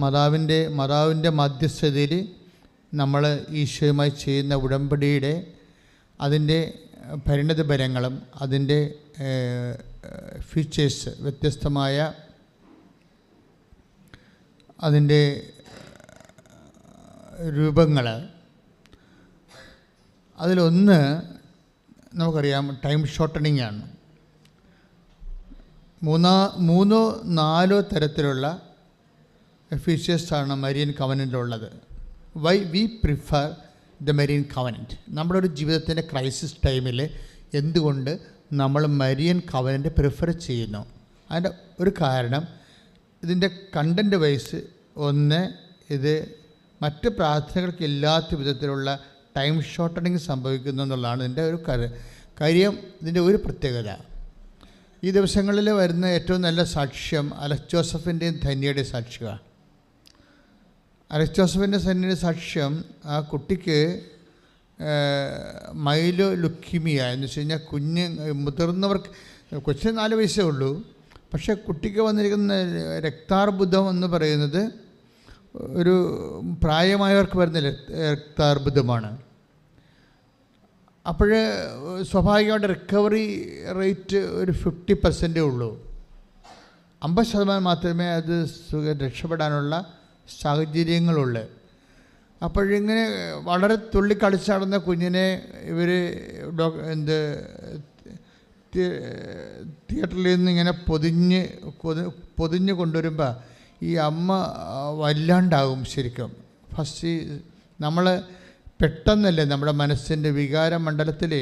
മാതാവിന്റെ മാതാവിന്റെ മധ്യസ്ഥതയിൽ നമ്മൾ ഈശോയുമായി ചെയ്യുന്ന ഉടമ്പടിയുടെ അതിന്റെ പരിണതപരങ്ങളും അതിന്റെ ഫീച്ചേഴ്സ് വ്യത്യസ്തമായ അതിന്റെ രൂപങ്ങൾ. അതിലൊന്ന് നമുക്കറിയാം ടൈം ഷോർട്ടണിങ് ആണ്. മൂന്നാ മൂന്നോ നാലോ തരത്തിലുള്ള ഫീച്ചേഴ്സാണ് Marian കവനന്റിലുള്ളത് why we prefer the Marian covenant നമ്മുടെ ഒരു ജീവിതത്തിന്റെ ക്രൈസിസ് ടൈമിൽ എന്തുകൊണ്ട് നമ്മൾ മരിയൻ കവനന്റ് പ്രിഫർ ചെയ്യുന്നു? അതിന്റെ ഒരു കാരണം ഇതിന്റെ കണ്ടന്റ് വൈസ് ഒന്ന് ഇത് മറ്റ് പ്രാർത്ഥനകൾക്ക് ഇല്ലാത്ത വിധത്തിലുള്ള ടൈം ഷോർട്ടണിങ് സംഭവിക്കുന്നു എന്നുള്ളതാണ് ഇതിന്റെ ഒരു കര- കാര്യം ഇതിന്റെ ഒരു പ്രത്യേകത. ഈ ദിവസങ്ങളിൽ വരുന്ന ഏറ്റവും നല്ല സാക്ഷ്യം അലക്സ് ജോസഫിന്റെയും ധന്യയുടെയും സാക്ഷ്യമാണ് അലക്സ് സന്നിധി സാക്ഷ്യം ആ കുട്ടിക്ക് മൈലോ ലുക്കിമിയ എന്ന് വെച്ച് കഴിഞ്ഞാൽ കുഞ്ഞ് മുതിർന്നവർക്ക് കൊച്ചിന് നാല് വയസ്സേ ഉള്ളൂ. പക്ഷേ കുട്ടിക്ക് വന്നിരിക്കുന്ന രക്താർബുദം എന്ന് പറയുന്നത് ഒരു പ്രായമായവർക്ക് വരുന്ന രക്ത- രക്താർബുദമാണ്. അപ്പോൾ സ്വാഭാവികമായിട്ട് റിക്കവറി റേറ്റ് ഒരു ഫിഫ്റ്റി പെർസെന്റേ ഉള്ളൂ. അമ്പത് ശതമാനം മാത്രമേ അത് സുഖ രക്ഷപ്പെടാനുള്ള സാഹചര്യങ്ങളുള്ളൂ അപ്പോഴിങ്ങനെ വളരെ തുള്ളിക്കളിച്ച് നടന്ന കുഞ്ഞിനെ ഇവർ ഡോ എന്ത് തിയേറ്ററിൽ നിന്ന് ഇങ്ങനെ പൊതിഞ്ഞ് പൊതിഞ്ഞ് കൊണ്ടുവരുമ്പോൾ ഈ അമ്മ വല്ലാണ്ടാകും ശരിക്കും. ഫസ്റ്റ് നമ്മൾ പെട്ടെന്നല്ലേ നമ്മുടെ മനസ്സിന്റെ വികാര മണ്ഡലത്തിൽ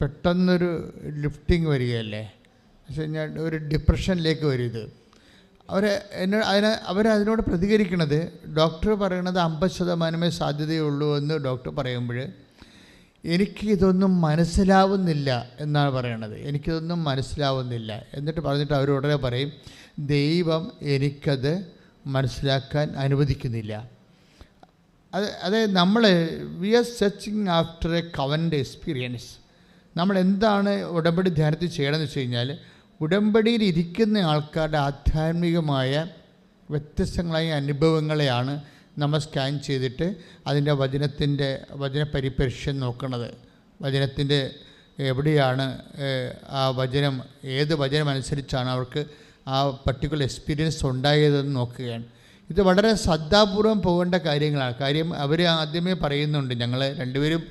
പെട്ടെന്നൊരു ലിഫ്റ്റിംഗ് വരികയല്ലേ? പക്ഷേ ഞാൻ ഒരു ഡിപ്രഷനിലേക്ക് വരും ഇത്. അവർ എന്നെ അതിന് അവരതിനോട് പ്രതികരിക്കണത് ഡോക്ടർ പറയണത് അമ്പത് ശതമാനമേ സാധ്യതയുള്ളൂ എന്ന് ഡോക്ടർ പറയുമ്പോൾ എനിക്ക് ഇതൊന്നും മനസ്സിലാവുന്നില്ല എന്നാണ് പറയണത്. എനിക്കിതൊന്നും മനസ്സിലാവുന്നില്ല. എന്നിട്ട് പറഞ്ഞിട്ട് അവർ ഉടനെ പറയും ദൈവം എനിക്കത് മനസ്സിലാക്കാൻ അനുവദിക്കുന്നില്ല. അത് അതായത് നമ്മൾ we are searching after a കവന്റെ experience നമ്മൾ എന്താണ് ഉടമ്പടി ധ്യാനത്തിൽ ചെയ്യണമെന്ന് വെച്ച് കഴിഞ്ഞാൽ ഉടമ്പടിയിൽ ഇരിക്കുന്ന ആൾക്കാരുടെ ആധ്യാത്മികമായ വ്യത്യസ്തങ്ങളായ അനുഭവങ്ങളെയാണ് നമ്മൾ സ്കാൻ ചെയ്തിട്ട് അതിന്റെ വചനത്തിന്റെ വചന പരിപരിഷൻ നോക്കുന്നത് വചനത്തിന്റെ എവിടെയാണ് ആ വചനം ഏത് വചനം അനുസരിച്ചാണ് അവർക്ക് ആ പർട്ടിക്കുലർ എക്സ്പീരിയൻസ് ഉണ്ടായതെന്ന് നോക്കുകയാണ്. ഇത് വളരെ ശ്രദ്ധാപൂർവം പോകേണ്ട കാര്യങ്ങളാണ്. കാര്യം അവർ ആദ്യമേ പറയുന്നുണ്ട് ഞങ്ങൾ രണ്ടുപേരും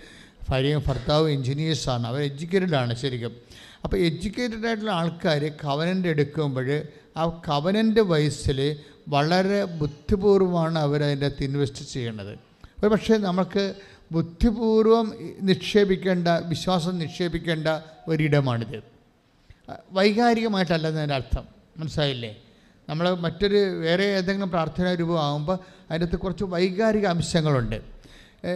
ഭാര്യയും ഭർത്താവും എൻജിനീയേഴ്സാണ് അവർ എഡ്യൂക്കേറ്റഡ് ആണ് ശരിക്കും. അപ്പോൾ എഡ്യൂക്കേറ്റഡ് ആയിട്ടുള്ള ആൾക്കാർ കവനന്റെ എടുക്കുമ്പോൾ ആ കവനന്റെ വയസ്സിൽ വളരെ ബുദ്ധിപൂർവമാണ് അവരതിന്റെ അകത്ത് ഇൻവെസ്റ്റ് ചെയ്യേണ്ടത്. ഒരു പക്ഷേ നമുക്ക് ബുദ്ധിപൂർവം നിക്ഷേപിക്കേണ്ട വിശ്വാസം നിക്ഷേപിക്കേണ്ട ഒരിടമാണിത്. വൈകാരികമായിട്ടല്ല എന്നതിന്റെ അർത്ഥം. മനസ്സിലായില്ലേ? നമ്മൾ മറ്റൊരു വേറെ ഏതെങ്കിലും പ്രാർത്ഥനാ രൂപമാകുമ്പോൾ അതിനകത്ത് കുറച്ച് വൈകാരിക അംശങ്ങളുണ്ട്.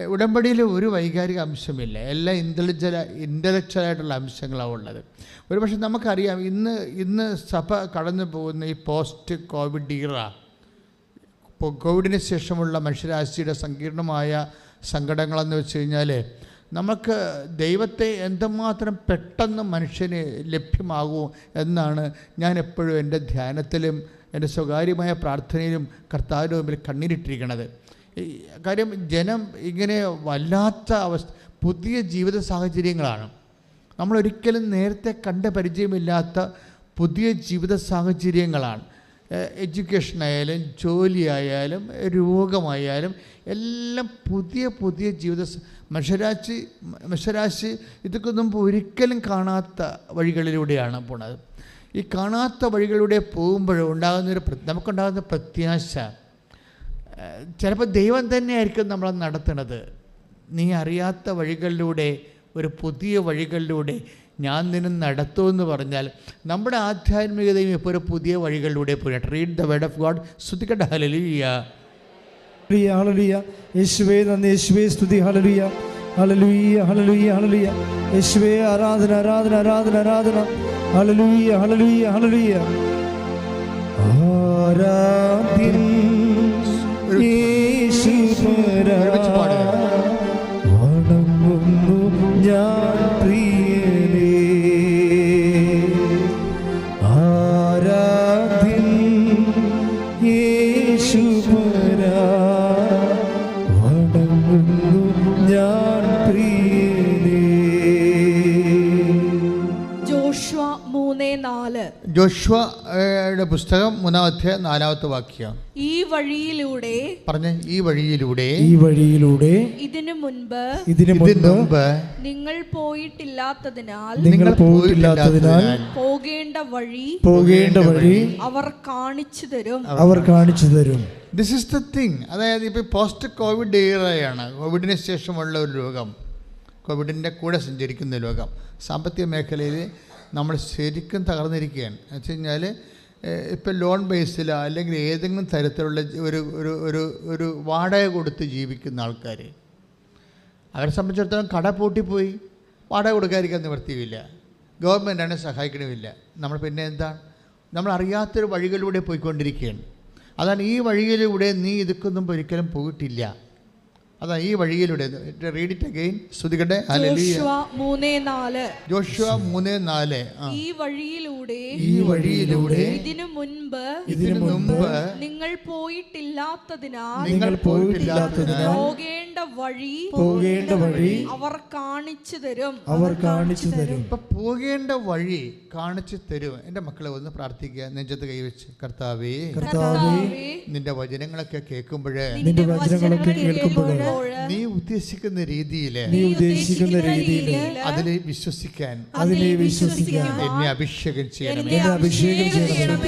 ഉടമ്പടിയിൽ ഒരു വൈകാരിക അംശമില്ല. എല്ലാം ഇന്റലിജ ഇന്റലക്ച്വലായിട്ടുള്ള അംശങ്ങളാണ് ഉള്ളത്. ഒരു പക്ഷേ നമുക്കറിയാം ഇന്ന് ഇന്ന് സഭ കടന്നു പോകുന്ന ഈ പോസ്റ്റ് കോവിഡ് ഇറ ഇപ്പോൾ കോവിഡിന് ശേഷമുള്ള മനുഷ്യരാശിയുടെ സങ്കീർണമായ സങ്കടങ്ങളെന്ന് വെച്ച് കഴിഞ്ഞാൽ നമുക്ക് ദൈവത്തെ എന്തുമാത്രം പെട്ടെന്ന് മനുഷ്യന് ലഭ്യമാകും എന്നാണ് ഞാൻ എപ്പോഴും എന്റെ ധ്യാനത്തിലും എന്റെ സ്വകാര്യമായ പ്രാർത്ഥനയിലും കർത്താവിന്റെ മുമ്പിൽ കണ്ണീരിട്ടിരിക്കണത് കാര്യം ജനം ഇങ്ങനെ വല്ലാത്ത അവസ്ഥ പുതിയ ജീവിത സാഹചര്യങ്ങളാണ്. നമ്മളൊരിക്കലും നേരത്തെ കണ്ട പരിചയമില്ലാത്ത പുതിയ ജീവിത സാഹചര്യങ്ങളാണ്. എഡ്യൂക്കേഷൻ ആയാലും ജോലി ജോലിയായാലും രോഗമായാലും എല്ലാം പുതിയ പുതിയ ജീവിത മനുഷ്യരാശി മനുഷ്യരാശി ഇതൊക്കെ മുമ്പ് ഒരിക്കലും കാണാത്ത വഴികളിലൂടെയാണ് പോണത്. ഈ കാണാത്ത വഴികളിലൂടെ പോകുമ്പോൾ ഉണ്ടാകുന്നൊരു നമുക്കുണ്ടാകുന്ന പ്രത്യാശ ചിലപ്പോൾ ദൈവം തന്നെയായിരിക്കും നമ്മളെ നടത്തുന്നത്. നീ അറിയാത്ത വഴികളിലൂടെ ഒരു പുതിയ വഴികളിലൂടെ ഞാൻ നിന്നെ നടത്തുമെന്ന് പറഞ്ഞാൽ നമ്മുടെ ആധ്യാത്മികതയും ഇപ്പോൾ ഒരു പുതിയ വഴികളിലൂടെ പോയിട്ട് read the word of God ശ്രുതിക്കട്ടെ hallelujah hallelujah, hallelujah. യേശുവേ നന്ദി. യേശുവേ സ്തുതി. ഹല്ലേലൂയ ഹല്ലേലൂയ ഹല്ലേലൂയ ഹലലുയ്യ യേശുവേ ആരാധന ആരാധന ആരാധന ആരാധന. ഹല്ലേലൂയ ഹല്ലേലൂയ ഹല്ലേലൂയ ആരാധ്യൻ ജോഷുവയുടെ പുസ്തകം മൂന്നാമത്തെ നാലാമത്തെ വാക്യം. ഈ വഴിയിലൂടെ പറഞ്ഞ ഈ വഴിയിലൂടെ ഈ വഴിയിലൂടെ ഇതിനു മുൻപ് ഇതിനു മുൻപ് നിങ്ങൾ പോയിട്ടില്ലാത്തതിനാൽ നിങ്ങൾ പോയിട്ടില്ലാത്തതിനാൽ പോകേണ്ട വഴി പോകേണ്ട വഴി അവർ കാണിച്ചു തരും. അവർ കാണിച്ചു തരും. ദിസ് ഇസ് ദ തിങ് അതായത് ഇപ്പൊ പോസ്റ്റ് കോവിഡ് ഏറയാണ് കോവിഡിന് ശേഷമുള്ള ഒരു രോഗം. കോവിഡിന്റെ കൂടെ സഞ്ചരിക്കുന്ന ലോകം സാമ്പത്തിക മേഖലയിൽ നമ്മൾ ശരിക്കും തകർന്നിരിക്കുകയാണ്. എന്ന് വെച്ച് കഴിഞ്ഞാൽ ഇപ്പം ലോൺ ബേസിലോ അല്ലെങ്കിൽ ഏതെങ്കിലും തരത്തിലുള്ള ഒരു ഒരു ഒരു ഒരു വാടക കൊടുത്ത് ജീവിക്കുന്ന ആൾക്കാർ അവരെ സംബന്ധിച്ചിടത്തോളം കട പൂട്ടിപ്പോയി. വാടക കൊടുക്കാതിരിക്കാൻ നിവർത്തിയില്ല ഗവൺമെന്റാണ് സഹായിക്കണമില്ല. നമ്മൾ പിന്നെ എന്താ? നമ്മൾ അറിയാത്തൊരു വഴികളിലൂടെ പോയിക്കൊണ്ടിരിക്കുകയാണ്. അതാണ് ഈ വഴിയിലൂടെ നീ ഇതൊക്കൊന്നും ഒരിക്കലും പോയിട്ടില്ല. അതാണ് ഈ വഴിയിലൂടെ റീഡ് ഇറ്റ് അഗൈൻ ശ്രുതികട്ടെ ഹല്ലേലൂയ ജോഷുവ മൂന്നേ നാല്. ഈ വഴിയിലൂടെ ഈ വഴിയിലൂടെ ഇതിനു മുൻപ് ഇതിനു മുൻപ് നിങ്ങൾ പോയിട്ടില്ലാത്തതിനാൽ നിങ്ങൾ പോയിട്ടില്ലാത്തതിനാൽ പോകേണ്ട വഴി പോകേണ്ട വഴി അവർ കാണിച്ചു തരും. അവർ കാണിച്ചു തരും. ഇപ്പൊ പോകേണ്ട വഴി കാണിച്ചു തരും. എന്റെ മക്കളെ ഒന്ന് പ്രാർത്ഥിക്കുക. നെഞ്ചത്ത് കൈവച്ച് കർത്താവേ കർത്താവേ നിന്റെ വചനങ്ങളൊക്കെ കേൾക്കുമ്പോഴേ നിന്റെ വചനങ്ങളൊക്കെ കേൾക്കുമ്പോൾ നീ ഉദ്ദേശിക്കുന്ന രീതിയിൽ നീ ഉദ്ദേശിക്കുന്ന രീതിയിൽ അതിനെ വിശ്വസിക്കാൻ അതിനെ വിശ്വസിക്കാൻ എന്നെ അഭിഷേകം ചെയ്യണം. എന്നെ അഭിഷേകം ചെയ്യണം.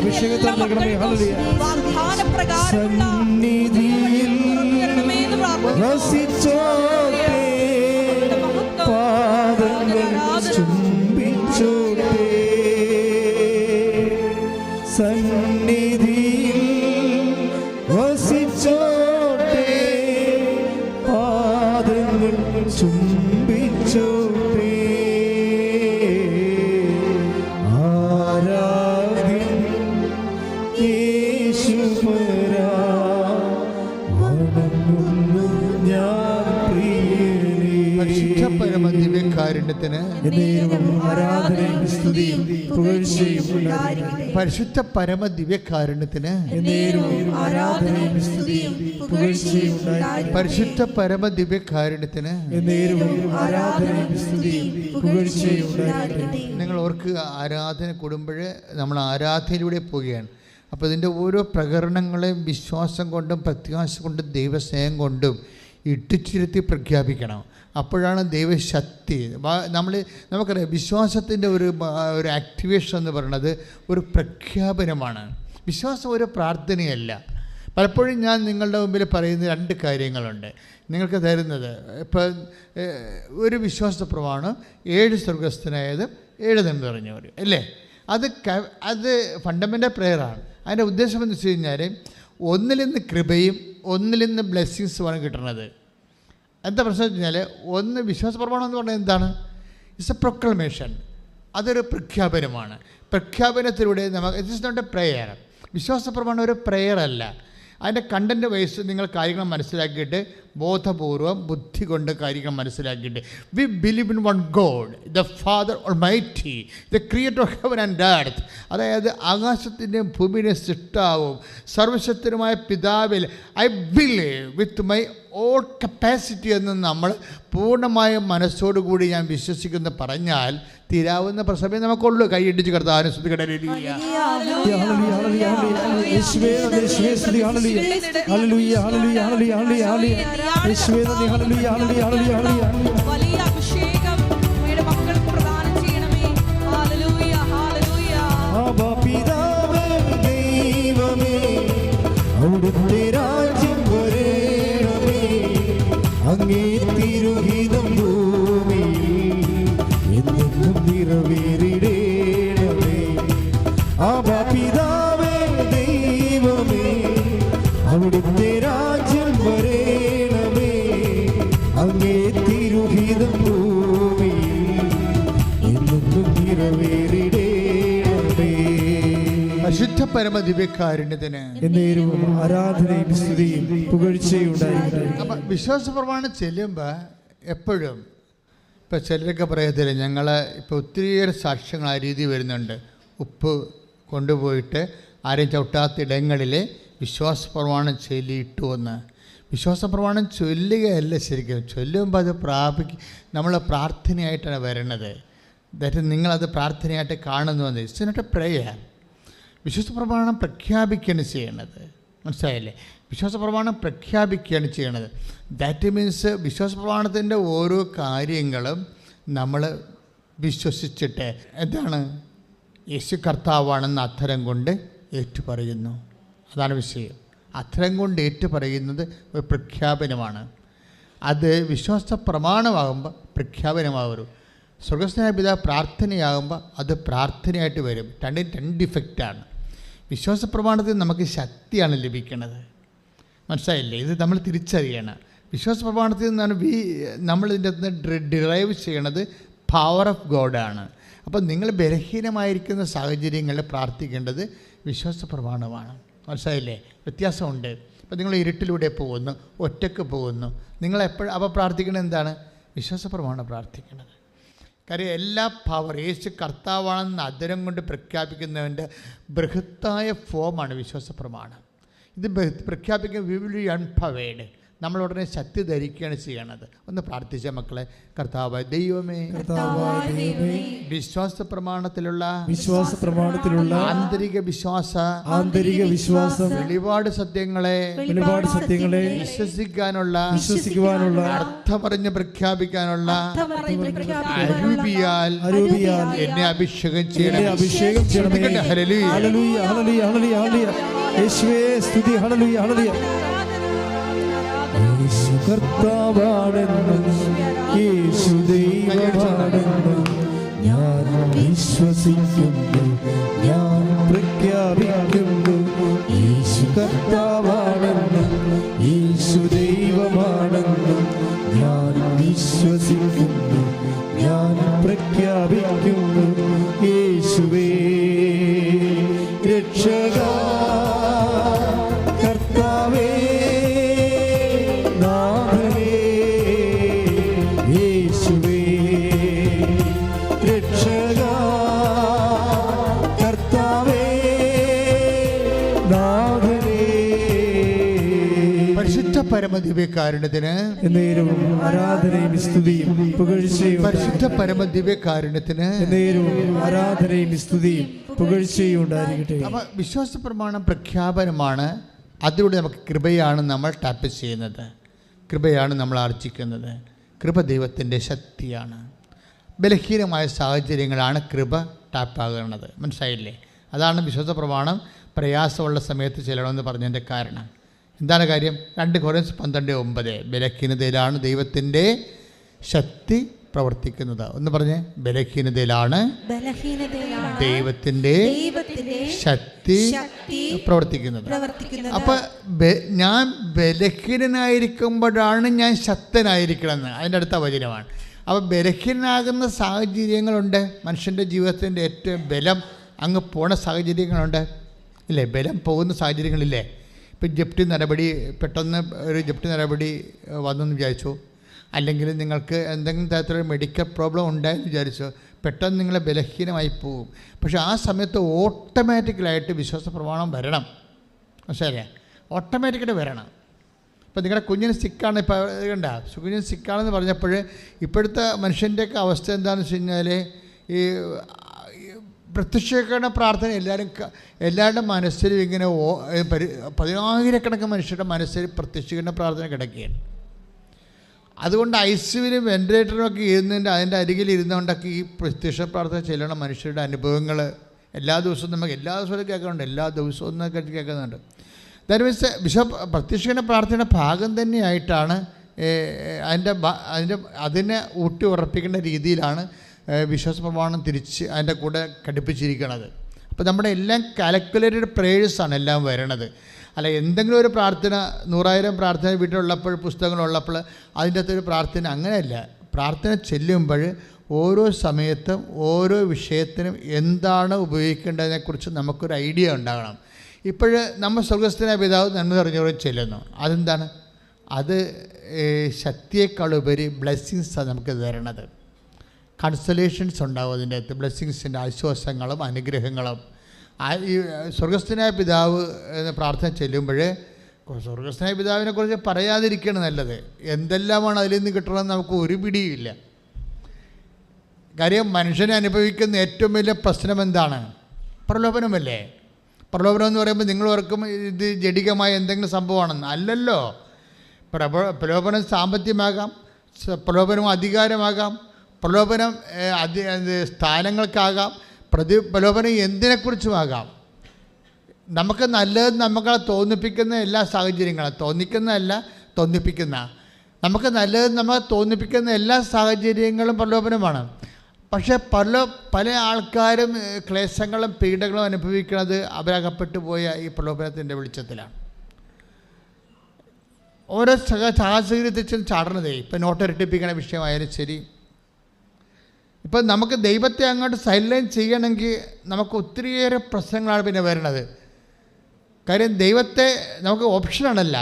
അഭിഷേകത്താൽ നൽകണമേ സന്നിധിയിൽ പരിശുദ്ധ പരമ എന്നേരും ആരാധനയും സ്തുതിയും പുകഴ്ചയും ഉണ്ടായിരിക്കട്ടെ. പരിശുദ്ധ പരമ ദിവ്യകാരുണ്യത്തിന് എന്നേരും ആരാധനയും സ്തുതിയും പുകഴ്ചയും ഉണ്ടായിരിക്കട്ടെ. പരിശുദ്ധ പരമ ദിവ്യകാരുണ്യത്തിന് എന്നേരും ആരാധനയും സ്തുതിയും പുകഴ്ചയും ഉണ്ടായിരിക്കട്ടെ. നിങ്ങൾ ഓർക്കുക ആരാധന കൂടുമ്പോഴേ നമ്മൾ ആരാധനയിലൂടെ പോവുകയാണ് അപ്പോൾ ഇതിന്റെ ഓരോ പ്രകരണങ്ങളെയും വിശ്വാസം കൊണ്ടും പ്രത്യാശ കൊണ്ടും ദൈവസ്നേഹം കൊണ്ടും ഇട്ടിച്ചിരുത്തി പ്രഖ്യാപിക്കണം അപ്പോഴാണ് ദൈവശക്തി നമ്മൾ നമുക്കറിയാം വിശ്വാസത്തിന്റെ ഒരു ഒരു ആക്ടിവേഷൻ എന്ന് പറയുന്നത് ഒരു പ്രഖ്യാപനമാണ്. വിശ്വാസം ഒരു പ്രാർത്ഥനയല്ല. പലപ്പോഴും ഞാൻ നിങ്ങളുടെ മുമ്പിൽ പറയുന്ന രണ്ട് കാര്യങ്ങളുണ്ട്. നിങ്ങൾക്ക് തരുന്നത് ഇപ്പം ഒരു വിശ്വാസ പ്രമാണം ഏഴ് സ്വർഗസ്ഥനായത് ഏഴ് തന്നെ പറഞ്ഞവർ അല്ലേ? അത് അത് ഫണ്ടമെന്റൽ പ്രെയറാണ് അതിന്റെ ഉദ്ദേശം എന്ന് വെച്ച് കഴിഞ്ഞാൽ ഒന്നിൽ നിന്ന് കൃപയും ഒന്നിൽ നിന്ന് ബ്ലെസ്സിങ്സുമാണ് കിട്ടുന്നത്. എന്താ പ്രശ്നം വെച്ച് കഴിഞ്ഞാൽ ഒന്ന് വിശ്വാസ പ്രമാണം എന്ന് പറഞ്ഞാൽ എന്താണ്? ഇറ്റ്സ് എ പ്രൊക്ലമേഷൻ അതൊരു പ്രഖ്യാപനമാണ്. പ്രഖ്യാപനത്തിലൂടെ നമുക്ക് it is not a prayer വിശ്വാസ പ്രമാണം ഒരു പ്രെയർ അല്ല. അതിന്റെ കണ്ടന്റ് വൈസ് നിങ്ങൾ കാര്യങ്ങൾ മനസ്സിലാക്കിയിട്ട് ബോധപൂർവം ബുദ്ധി കൊണ്ട് കാര്യങ്ങൾ മനസ്സിലാക്കിയിട്ട്. We believe in one God the Father almighty the creator of heaven and earth അതായത് ആകാശത്തിന്റെയും ഭൂമിയുടെയും സൃഷ്ടാവും സർവശക്തനുമായ പിതാവിൽ I believe with my all capacity എന്ന് നമ്മൾ പൂർണമായ മനസ്സോടുകൂടി ഞാൻ വിശ്വസിക്കുന്നു പറഞ്ഞാൽ തീരാവുന്ന പ്രസവം നമുക്കുള്ളൂ കൈ നന്ദി, യേശുവേ സ്തുതി, ഹല്ലേലൂയ. Hallelujah, hallelujah, hallelujah, hallelujah, hallelujah. യേശുവേ ഹല്ലേലൂയ, ഹല്ലേലൂയ, ഹല്ലേലൂയ, ഹല്ലേലൂയ. വലിയ അഭിഷേകം മക്കൾക്ക് പ്രദാനം ചെയ്യണമേ പിതാവേ, ദൈവമേ, അവിടുത്തെ രാജ്യം വരേണമേ. അങ്ങേ എന്നെന്നും ചെല്ലുമ്പോ ആബാ പിതാവേ, ദൈവമേ, അവിടുത്തെ രാജ്യം വരേണമേ. അങ്ങേ തിരുഹിതം ഭൂമിയിൽ എന്നെന്നും നിറവേറിടേണമേ. പരിശുദ്ധ പരമ ദിവ്യകാരുണ്യത്തിന് എന്നേരവും ആരാധനയും സ്തുതിയും പുകഴ്ചയും ഉണ്ടായിരിക്കട്ടെ. അപ്പം വിശ്വാസ പ്രമാണം ചെല്ലുമ്പോൾ എപ്പോഴും ഇപ്പം ചിലരൊക്കെ പറയത്തില്ല ഞങ്ങൾ ഇപ്പോൾ ഒത്തിരിയേറെ സാക്ഷ്യങ്ങൾ ആ രീതി വരുന്നുണ്ട്. ഉപ്പ് കൊണ്ടുപോയിട്ട് ആരെയും ചവിട്ടാത്ത ഇടങ്ങളിൽ വിശ്വാസ പ്രമാണം ചൊല്ലിയിട്ടു എന്ന്. വിശ്വാസ പ്രമാണം ചൊല്ലുകയല്ല ശരിക്കും. ചൊല്ലുമ്പോൾ അത് പ്രാപിക്കും നമ്മൾ പ്രാർത്ഥനയായിട്ടാണ് വരണത്. ദാറ്റ് നിങ്ങളത് പ്രാർത്ഥനയായിട്ട് കാണുന്നുവെന്ന് ഇറ്റ്സ് നോട്ട് എ പ്രേയർ വിശ്വാസ പ്രമാണം പ്രഖ്യാപിക്കുകയാണ് ചെയ്യണത്. മനസ്സിലായില്ലേ? വിശ്വാസ പ്രമാണം പ്രഖ്യാപിക്കുകയാണ് ചെയ്യണത്. ദാറ്റ് മീൻസ് വിശ്വാസ പ്രമാണത്തിന്റെ ഓരോ കാര്യങ്ങളും നമ്മൾ വിശ്വസിച്ചിട്ട് എന്താണ്? യേശു കർത്താവാണെന്ന് അത്തരം കൊണ്ട് ഏറ്റുപറയുന്നു. അതാണ് വിഷയം. അത്തരം കൊണ്ട് ഏറ്റുപറയുന്നത് ഒരു പ്രഖ്യാപനമാണ്. അത് വിശ്വാസ പ്രമാണമാകുമ്പോൾ പ്രഖ്യാപനമാകും സ്വർഗസ്നായ പിതാ പ്രാർത്ഥനയാകുമ്പോൾ അത് പ്രാർത്ഥനയായിട്ട് വരും. രണ്ടും രണ്ട് ഇഫക്റ്റാണ് വിശ്വാസ പ്രമാണത്തിൽ നമുക്ക് ശക്തിയാണ് ലഭിക്കുന്നത്. മനസ്സിലായില്ലേ? ഇത് നമ്മൾ തിരിച്ചറിയണം. വിശ്വാസ പ്രമാണത്തിൽ നിന്നാണ് വി നമ്മളിതിന്റെ അകത്ത് ഡിറൈവ് ചെയ്യണത് പവർ ഓഫ് ഗോഡാണ് അപ്പോൾ നിങ്ങൾ ബലഹീനമായിരിക്കുന്ന സാഹചര്യങ്ങളിൽ പ്രാർത്ഥിക്കേണ്ടത് വിശ്വാസ പ്രമാണമാണ്. മനസ്സിലായില്ലേ? വ്യത്യാസമുണ്ട്. അപ്പോൾ നിങ്ങൾ ഇരുട്ടിലൂടെ പോകുന്നു ഒറ്റയ്ക്ക് പോകുന്നു. നിങ്ങൾ എപ്പോഴും അപ്പോൾ പ്രാർത്ഥിക്കുന്നത് എന്താണ്? വിശ്വാസ പ്രമാണം പ്രാർത്ഥിക്കുന്നത് കാര്യം എല്ലാ പവർ യേശു കർത്താവാണെന്ന് അതിരം കൊണ്ട് പ്രഖ്യാപിക്കുന്നവന്റെ ബൃഹത്തായ ഫോമാണ് വിശ്വാസ പ്രമാണം. ഇത് ബ- പ്രഖ്യാപിക്കുന്ന വി വിൽ അൺപവേഡ് നമ്മൾ ഉടനെ ശക്തി ധരിക്കുകയാണ് ചെയ്യണത്. ഒന്ന് പ്രാർത്ഥിച്ച മക്കളെ. കർത്താവായ ദൈവമേ വിശ്വാസ പ്രമാണത്തിലുള്ള വിശ്വാസ പ്രമാണത്തിലുള്ള ആന്തരിക വിശ്വാസ ആന്തരിക വിശ്വാസം വെളിപാട് സത്യങ്ങളെ വെളിപാട് സത്യങ്ങളെ വിശ്വസിക്കാനുള്ള വിശ്വസിക്കുവാനുള്ള അർത്ഥമറിഞ്ഞ് പ്രഖ്യാപിക്കാനുള്ള അരൂപിയാൽ അരൂപിയാൽ എന്നെ അഭിഷേകം ചെയ്യണം അഭിഷേകം ചെയ്യണം ശ്രദ്ധിക്കട്ടെ, ഹല്ലേലൂയ. ഹല്ലേലൂയ. Hallelujah hallelujah hallelujah. യേശുവേ സ്തുതി. ഹല്ലേലൂയ ഹല്ലേലൂയ. യേശു കർത്താവാണെന്നും യേശു ദൈവമാണെന്നും ഞാൻ വിശ്വസിക്കുന്നു ഞാൻ പ്രഖ്യാപിക്കുന്നു. യേശു കർത്താവാണെന്നും യേശു ദൈവമാണെന്നും ഞാൻ വിശ്വസിക്കുന്നു ഞാൻ പ്രഖ്യാപിക്കുന്നു. യേശുവേ രക്ഷക പരമദിവ്യകാരുണ്യത്തിന് എന്നേരവും ആരാധനയും സ്തുതിയും പുകഴ്ചയും പരിശുദ്ധ പരമദിവ്യകാരുണ്യത്തിന് എന്നേരവും ആരാധനയും സ്തുതിയും പുകഴ്ചയും ഉണ്ടായിരിക്കട്ടെ. അപ്പോൾ വിശ്വാസ പ്രമാണം പ്രഖ്യാപനമാണ്. അതിലൂടെ നമുക്ക് കൃപയാണ് നമ്മൾ ടാപ്പ് ചെയ്യുന്നത്. കൃപയാണ് നമ്മൾ ആർജിക്കുന്നത്. കൃപ ദൈവത്തിന്റെ ശക്തിയാണ്. ബലഹീനമായ സാഹചര്യങ്ങളാണ് കൃപ ടാപ്പാകുന്നത് മനസ്സിലായില്ലേ? അതാണ് വിശ്വാസ പ്രമാണം പ്രയാസമുള്ള സമയത്ത് ചെല്ലണമെന്ന് പറഞ്ഞതിന്റെ കാരണം. എന്താണ് കാര്യം? രണ്ട് കൊറൻസ് പന്ത്രണ്ട് ഒമ്പത്. ബലഹീനതയിലാണ് ദൈവത്തിന്റെ ശക്തി പ്രവർത്തിക്കുന്നത്. ഒന്ന് പറഞ്ഞേ. ബലഹീനതയിലാണ് ദൈവത്തിന്റെ ശക്തി പ്രവർത്തിക്കുന്നത്. അപ്പൊ അപ്പം ഞാൻ ബലഹീനനായിരിക്കുമ്പോഴാണ് ഞാൻ ശക്തനായിരിക്കണമെന്ന് അതിന്റെ അടുത്ത വചനമാണ്. അപ്പോൾ ബലഹീനനാകുന്ന സാഹചര്യങ്ങളുണ്ട്. മനുഷ്യന്റെ ജീവിതത്തിന്റെ ഏറ്റവും ബലം അങ്ങ് പോണ സാഹചര്യങ്ങളുണ്ട്. ഇല്ലേ? ബലം പോകുന്ന സാഹചര്യങ്ങളില്ലേ? ഇപ്പം ജപ്തി നടപടി പെട്ടെന്ന് ഒരു ജപ്തി നടപടി വന്നെന്ന് വിചാരിച്ചു. അല്ലെങ്കിൽ നിങ്ങൾക്ക് എന്തെങ്കിലും തരത്തിലൊരു മെഡിക്കൽ പ്രോബ്ലം ഉണ്ടായെന്ന് വിചാരിച്ചു. പെട്ടെന്ന് നിങ്ങൾ ബലഹീനമായി പോകും പക്ഷെ ആ സമയത്ത് ഓട്ടോമാറ്റിക്കലായിട്ട് വിശ്വാസ പ്രമാണം വരണം. മനസ്സിലായില്ലേ? ഓട്ടോമാറ്റിക്കായിട്ട് വരണം. ഇപ്പം നിങ്ങളുടെ കുഞ്ഞിന് സിക്കാണ് ഇപ്പോൾ കണ്ട? കുഞ്ഞിന് സിക്കാണെന്ന് പറഞ്ഞപ്പോൾ ഇപ്പോഴത്തെ മനുഷ്യന്റെയൊക്കെ അവസ്ഥ എന്താണെന്ന് വെച്ച് കഴിഞ്ഞാൽ ഈ പ്രത്യക്ഷീകരണ പ്രാർത്ഥന എല്ലാവരും എല്ലാവരുടെ മനസ്സിലും ഇങ്ങനെ ഓ പരി പതിനായിരക്കണക്കിന് മനുഷ്യരുടെ മനസ്സിൽ പ്രത്യക്ഷീകരണ പ്രാർത്ഥന കിടക്കുകയാണ്. അതുകൊണ്ട് ഐ സിയുവിലും വെന്റിലേറ്ററിലും ഒക്കെ ഇരുന്നതിന്റെ അതിന്റെ അരികിൽ ഇരുന്നുകൊണ്ടൊക്കെ ഈ പ്രത്യക്ഷ പ്രാർത്ഥന ചെല്ലണ മനുഷ്യരുടെ അനുഭവങ്ങൾ എല്ലാ ദിവസവും നമുക്ക് എല്ലാ ദിവസവും കേൾക്കുന്നുണ്ട്. എല്ലാ ദിവസവും ഒന്നൊക്കെ കേൾക്കുന്നുണ്ട്. ദാറ്റ് മീൻസ് ബിഷപ്പ് പ്രത്യക്ഷീകരണ പ്രാർത്ഥനയുടെ ഭാഗം തന്നെയായിട്ടാണ് അതിന്റെ അതിന്റെ അതിനെ ഊട്ടി ഉറപ്പിക്കേണ്ട രീതിയിലാണ് വിശ്വാസ പ്രമാണം തിരിച്ച് അതിന്റെ കൂടെ ഘടിപ്പിച്ചിരിക്കുന്നത് അപ്പോൾ നമ്മുടെ എല്ലാം കാൽക്കുലേറ്റഡ് പ്രേയേഴ്സാണ് എല്ലാം വരണത്. അല്ല എന്തെങ്കിലും ഒരു പ്രാർത്ഥന നൂറായിരം പ്രാർത്ഥന വീട്ടിലുള്ളപ്പോൾ പുസ്തകങ്ങളുള്ളപ്പോൾ അതിന്റെ അകത്തൊരു പ്രാർത്ഥന അങ്ങനെയല്ല. പ്രാർത്ഥന ചെല്ലുമ്പോൾ ഓരോ സമയത്തും ഓരോ വിഷയത്തിനും എന്താണ് ഉപയോഗിക്കേണ്ടതിനെക്കുറിച്ച് നമുക്കൊരു ഐഡിയ ഉണ്ടാകണം. ഇപ്പോൾ നമ്മൾ സ്വർഗസ്ഥനായ പിതാവ് നന്മ നിറഞ്ഞവരും ചെല്ലുന്നു. അതെന്താണ്? അത് ശക്തിയേക്കാളുപരി ബ്ലെസ്സിങ്സാണ് നമുക്ക് തരണത്. കൺസലേഷൻസ് ഉണ്ടാവും അതിന്റെ അകത്ത്. ബ്ലെസ്സിങ്സിന്റെ ആശ്വാസങ്ങളും അനുഗ്രഹങ്ങളും. ഈ സ്വർഗസ്ഥനായ പിതാവ് എന്ന പ്രാർത്ഥന ചെല്ലുമ്പോൾ സ്വർഗസ്ഥനായ പിതാവിനെ കുറിച്ച് പറയാതിരിക്കുകയാണ് നല്ലത്. എന്തെല്ലാമാണ് അതിൽ നിന്ന് കിട്ടണമെന്ന് നമുക്ക് ഒരു പിടിയുമില്ല. കാര്യം മനുഷ്യനെ അനുഭവിക്കുന്ന ഏറ്റവും വലിയ പ്രശ്നം എന്താണ്? പ്രലോഭനമല്ലേ? പ്രലോഭനം എന്ന് പറയുമ്പോൾ നിങ്ങൾ ഓർക്കും ഇത് ജഡികമായ എന്തെങ്കിലും സംഭവമാണെന്ന്. അല്ലല്ലോ. പ്രലോഭനം സാമ്പത്തികമാകാം പ്രലോഭനം അധികാരമാകാം പ്രലോഭനം അതി സ്ഥാനങ്ങൾക്കാകാം പ്രതി പ്രലോഭനം എന്തിനെക്കുറിച്ചുമാകാം നമുക്ക് നല്ലത് നമ്മളെ തോന്നിപ്പിക്കുന്ന എല്ലാ സാഹചര്യങ്ങളും തോന്നിക്കുന്നതല്ല തോന്നിപ്പിക്കുന്ന. നമുക്ക് നല്ലത് നമ്മളെ തോന്നിപ്പിക്കുന്ന എല്ലാ സാഹചര്യങ്ങളും പ്രലോഭനമാണ്. പക്ഷേ പല പല ആൾക്കാരും ക്ലേശങ്ങളും പീഡകളും അനുഭവിക്കുന്നത് അവരകപ്പെട്ടു പോയ ഈ പ്രലോഭനത്തിന്റെ വെളിച്ചത്തിലാണ്. ഓരോ സഹ സാഹചര്യത്തിൽ ചാടണതേ. ഇപ്പം നോട്ട് ഇരട്ടിപ്പിക്കണ വിഷയമായാലും ശരി. ഇപ്പം നമുക്ക് ദൈവത്തെ അങ്ങോട്ട് സൈലൻസ് ചെയ്യണമെങ്കിൽ നമുക്ക് ഒത്തിരിയേറെ പ്രശ്നങ്ങളാണ് പിന്നെ വരുന്നത് കാര്യം ദൈവത്തെ നമുക്ക് ഓപ്ഷനാണല്ല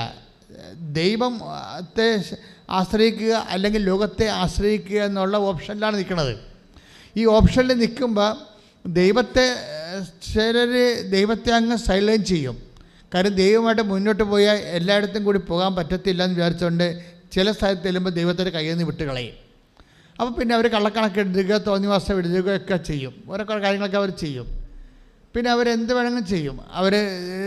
ദൈവത്തെ ആശ്രയിക്കുക അല്ലെങ്കിൽ ലോകത്തെ ആശ്രയിക്കുക എന്നുള്ള ഓപ്ഷനിലാണ് നിൽക്കുന്നത്. ഈ ഓപ്ഷനിൽ നിൽക്കുമ്പോൾ ദൈവത്തെ ചിലർ ദൈവത്തെ അങ്ങ് സൈലൻസ് ചെയ്യും. കാര്യം ദൈവമായിട്ട് മുന്നോട്ട് പോയാൽ എല്ലായിടത്തും കൂടി പോകാൻ പറ്റത്തില്ല എന്ന് വിചാരിച്ചുകൊണ്ട് ചില സ്ഥലത്ത് ചെല്ലുമ്പോൾ ദൈവത്തിന്റെ കയ്യിൽ നിന്ന് വിട്ട് കളയും. അപ്പോൾ പിന്നെ അവർ കള്ളക്കണക്ക് എഴുതുക തോന്നിവാസം എഴുതുകയൊക്കെ ചെയ്യും. ഓരോ കാര്യങ്ങളൊക്കെ അവർ ചെയ്യും. പിന്നെ അവരെന്ത് വേണമെങ്കിലും ചെയ്യും. അവർ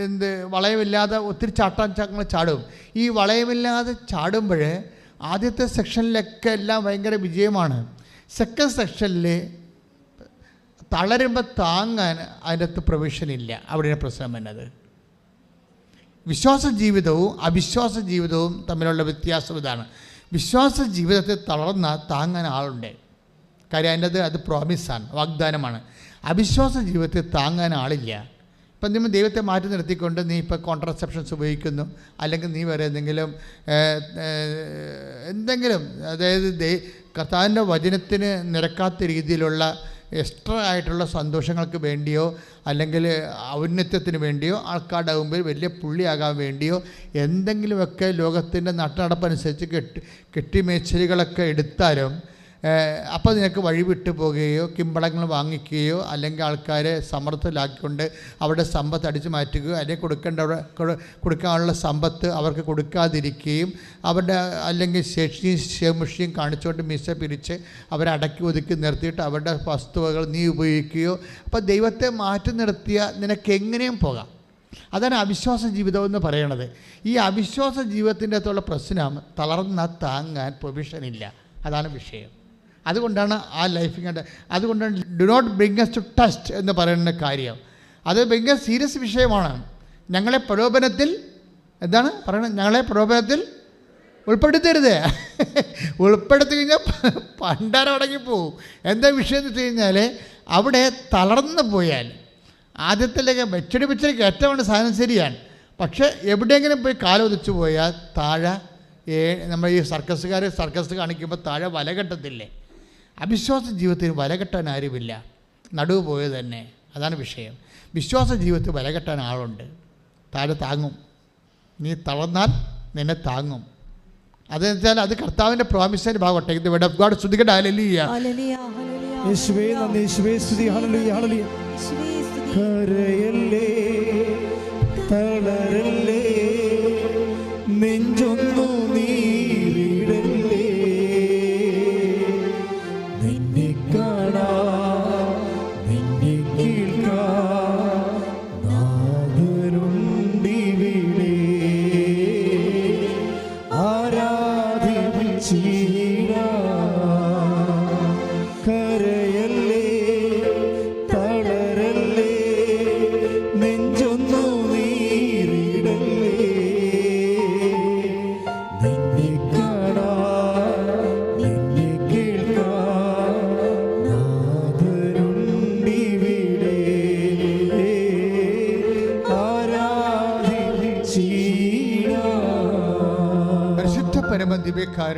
എന്ത് വളയമില്ലാതെ ഒത്തിരി ചാട്ടാൻ ചങ്ങൾ ചാടും. ഈ വളയമില്ലാതെ ചാടുമ്പോൾ ആദ്യത്തെ സെക്ഷനിലൊക്കെ എല്ലാം ഭയങ്കര വിജയമാണ്. സെക്കൻഡ് സെക്ഷനിൽ തളരുമ്പോൾ താങ്ങാൻ അതിന്റെ പ്രൊവിഷനില്ല. അവിടെയാണ് പ്രശ്നം എന്നത് വിശ്വാസ ജീവിതവും അവിശ്വാസ ജീവിതവും തമ്മിലുള്ള വ്യത്യാസം ഇതാണ്. വിശ്വാസ ജീവിതത്തെ തളർന്ന താങ്ങാൻ ആളുണ്ട്. കാര്യം അതിന്റെ അത് അത് പ്രോമിസാണ് വാഗ്ദാനമാണ്. അവിശ്വാസ ജീവിതത്തെ താങ്ങാൻ ആളില്ല. ഇപ്പം നിങ്ങൾ ദൈവത്തെ മാറ്റി നിർത്തിക്കൊണ്ട് നീ ഇപ്പോൾ കോൺട്രസെപ്ഷൻസ് ഉപയോഗിക്കുന്നു അല്ലെങ്കിൽ നീ വേറെ എന്തെങ്കിലും എന്തെങ്കിലും അതായത് കർത്താവിന്റെ വചനത്തിന് നിരക്കാത്ത രീതിയിലുള്ള എക്സ്ട്രാ ആയിട്ടുള്ള സന്തോഷങ്ങൾക്ക് വേണ്ടിയോ അല്ലെങ്കിൽ ഔന്നത്യത്തിന് വേണ്ടിയോ ആൾക്കാരുടെ മുമ്പിൽ വലിയ പുള്ളിയാകാൻ വേണ്ടിയോ എന്തെങ്കിലുമൊക്കെ ലോകത്തിന്റെ നട്ടനടപ്പനുസരിച്ച് കെട്ടി കെട്ടിമേച്ചലുകളൊക്കെ എടുത്താലും അപ്പോൾ നിനക്ക് വഴി വിട്ടു പോകുകയോ കിമ്പളങ്ങൾ വാങ്ങിക്കുകയോ അല്ലെങ്കിൽ ആൾക്കാരെ സമ്മർദ്ദത്തിലാക്കിക്കൊണ്ട് അവരുടെ സമ്പത്ത് അടിച്ചു മാറ്റുകയോ അല്ലെങ്കിൽ കൊടുക്കേണ്ട കൊടു- കൊടുക്കാനുള്ള സമ്പത്ത് അവർക്ക് കൊടുക്കാതിരിക്കുകയും അവരുടെ അല്ലെങ്കിൽ ശേഷിയും ശേമുഷിയും കാണിച്ചുകൊണ്ട് മിശ പിരിച്ച് അവരെ അടക്കി ഒതുക്കി നിർത്തിയിട്ട് അവരുടെ വസ്തുവകൾ നീ ഉപയോഗിക്കുകയോ അപ്പോൾ ദൈവത്തെ മാറ്റി നിർത്തിയ നിനക്ക് എങ്ങനെയും പോകാം. അതാണ് അവിശ്വാസ ജീവിതം എന്ന് പറയണത്. ഈ അവിശ്വാസ ജീവിതത്തിന്റെ അകത്തുള്ള പ്രശ്നം തളർന്ന താങ്ങാൻ പ്രൊവിഷൻ ഇല്ല. അതാണ് വിഷയം. അതുകൊണ്ടാണ് ആ ലൈഫിങ്ങന്റെ അതുകൊണ്ടാണ് do not bring us to test എന്ന് പറയുന്ന കാര്യം. അത് ഭയങ്കര സീരിയസ് വിഷയമാണ്. ഞങ്ങളെ പ്രലോഭനത്തിൽ എന്താണ് പറയുന്നത് ഞങ്ങളെ പ്രലോഭനത്തിൽ ഉൾപ്പെടുത്തരുത്. ഉൾപ്പെടുത്തി കഴിഞ്ഞാൽ പണ്ടാരടങ്ങി പോവും എന്താ വിഷയം എന്ന് വെച്ച് കഴിഞ്ഞാൽ അവിടെ തളർന്നു പോയാൽ ആദ്യത്തിലേക്ക് വെച്ചടി വെച്ചടി കയറ്റമാണ് സാധനം ശരിയാണ്. പക്ഷേ എവിടെയെങ്കിലും പോയി കാലൊതിച്ചു പോയാൽ താഴെ നമ്മൾ ഈ സർക്കസുകാർ സർക്കസ് കാണിക്കുമ്പോൾ താഴെ വല കെട്ടത്തില്ലേ അവിശ്വാസ ജീവിതത്തിന് വല കെട്ടാൻ ആരുമില്ല. നടുവ് പോയത് തന്നെ. അതാണ് വിഷയം. വിശ്വാസ ജീവിതത്തിൽ വല കെട്ടാൻ ആളുണ്ട്. താഴെ താങ്ങും. നീ തളർന്നാൽ നിന്നെ താങ്ങും. അതെന്ന് വെച്ചാൽ അത് കർത്താവിന്റെ പ്രോമിസിന്റെ ഭാഗമാട്ടെ ഇത് വേഡ് ഓഫ് ഗോഡ് അലലിയ ഹല്ലേലൂയ, ഹല്ലേലൂയ, യേശുവേ നന്ദി. യേശുവേ സ്തുതി. ഹല്ലേലൂയ ഹല്ലേലൂയ. കരയല്ലേ? തളരല്ലേ?